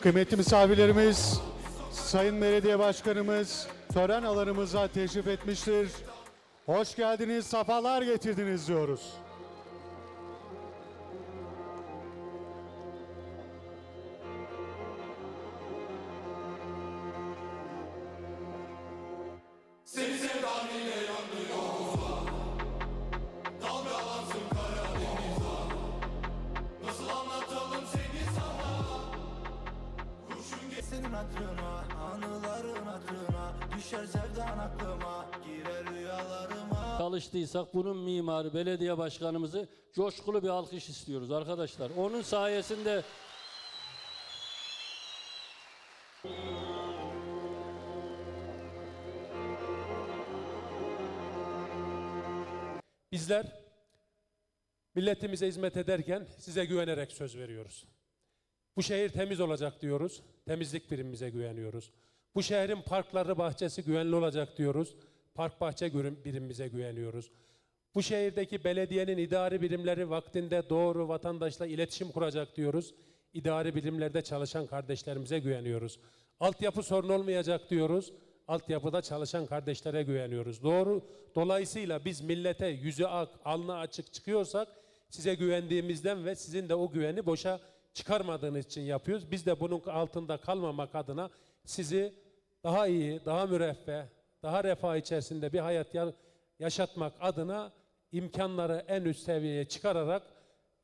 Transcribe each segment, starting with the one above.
Kıymetli misafirlerimiz, Sayın Belediye Başkanımız tören alanımıza teşrif etmiştir. Hoş geldiniz, safalar getirdiniz diyoruz. Senin hatırına, anıların hatırına Düşer sevdan aklıma, girer rüyalarıma çalıştıysak bunun mimarı belediye başkanımızı coşkulu bir alkış istiyoruz arkadaşlar. Onun sayesinde Bizler milletimize hizmet ederken size güvenerek söz veriyoruz. Bu şehir temiz olacak diyoruz. Temizlik birimimize güveniyoruz. Bu şehrin parkları, bahçesi güvenli olacak diyoruz. Park bahçe birimimize güveniyoruz. Bu şehirdeki belediyenin idari birimleri vaktinde doğru vatandaşla iletişim kuracak diyoruz. İdari birimlerde çalışan kardeşlerimize güveniyoruz. Altyapı sorun olmayacak diyoruz. Altyapıda çalışan kardeşlere güveniyoruz. Doğru. Dolayısıyla biz millete yüzü ak, alnı açık çıkıyorsak size güvendiğimizden ve sizin de o güveni boşa çıkarmadığınız için yapıyoruz. Biz de bunun altında kalmamak adına sizi daha iyi, daha müreffeh, daha refah içerisinde bir hayat ya- yaşatmak adına imkanları en üst seviyeye çıkararak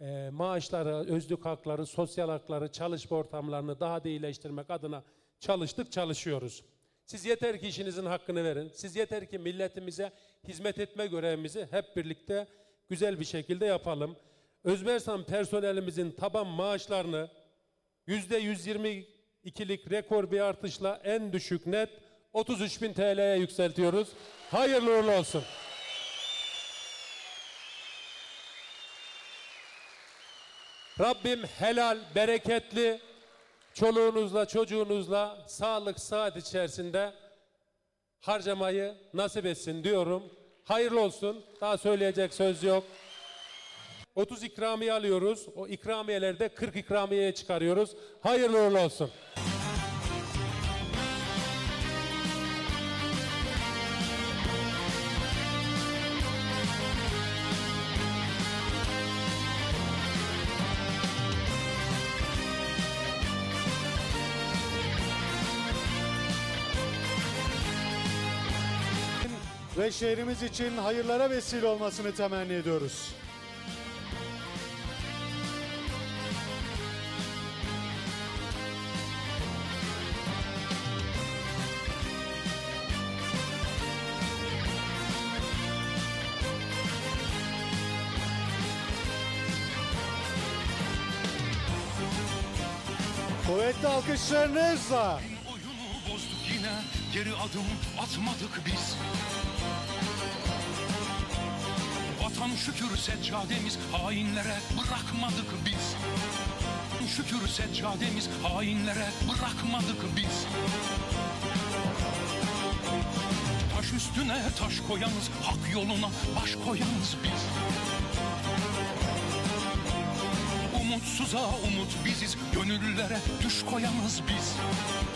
e, maaşları, özlük hakları, sosyal hakları, çalışma ortamlarını daha da iyileştirmek adına çalıştık, çalışıyoruz. Siz yeter ki işinizin hakkını verin. Siz yeter ki milletimize hizmet etme görevimizi hep birlikte güzel bir şekilde yapalım. Özbersan personelimizin taban maaşlarını yüzde 122'lik rekor bir artışla en düşük net 33 bin TL'ye yükseltiyoruz. Hayırlı uğurlu olsun. Rabbim helal, bereketli, çoluğunuzla, çocuğunuzla sağlık, saat içerisinde harcamayı nasip etsin diyorum. Hayırlı olsun. Daha söyleyecek söz yok. 30 ikramiye alıyoruz. O ikramiyeleri de 40 ikramiyeye çıkarıyoruz. Hayırlı uğurlu olsun. Ve şehrimiz için hayırlara vesile olmasını temenni ediyoruz. Kuvvetli alkışlarınızla. Oyunu bozduk yine geri adım atmadık biz Vatan şükür seccademiz hainlere bırakmadık biz Şükür seccademiz hainlere bırakmadık biz Taş üstüne taş koyanız hak yoluna baş koyanız biz Umutsuza umut biziz, gönüllere düş koyanız biz.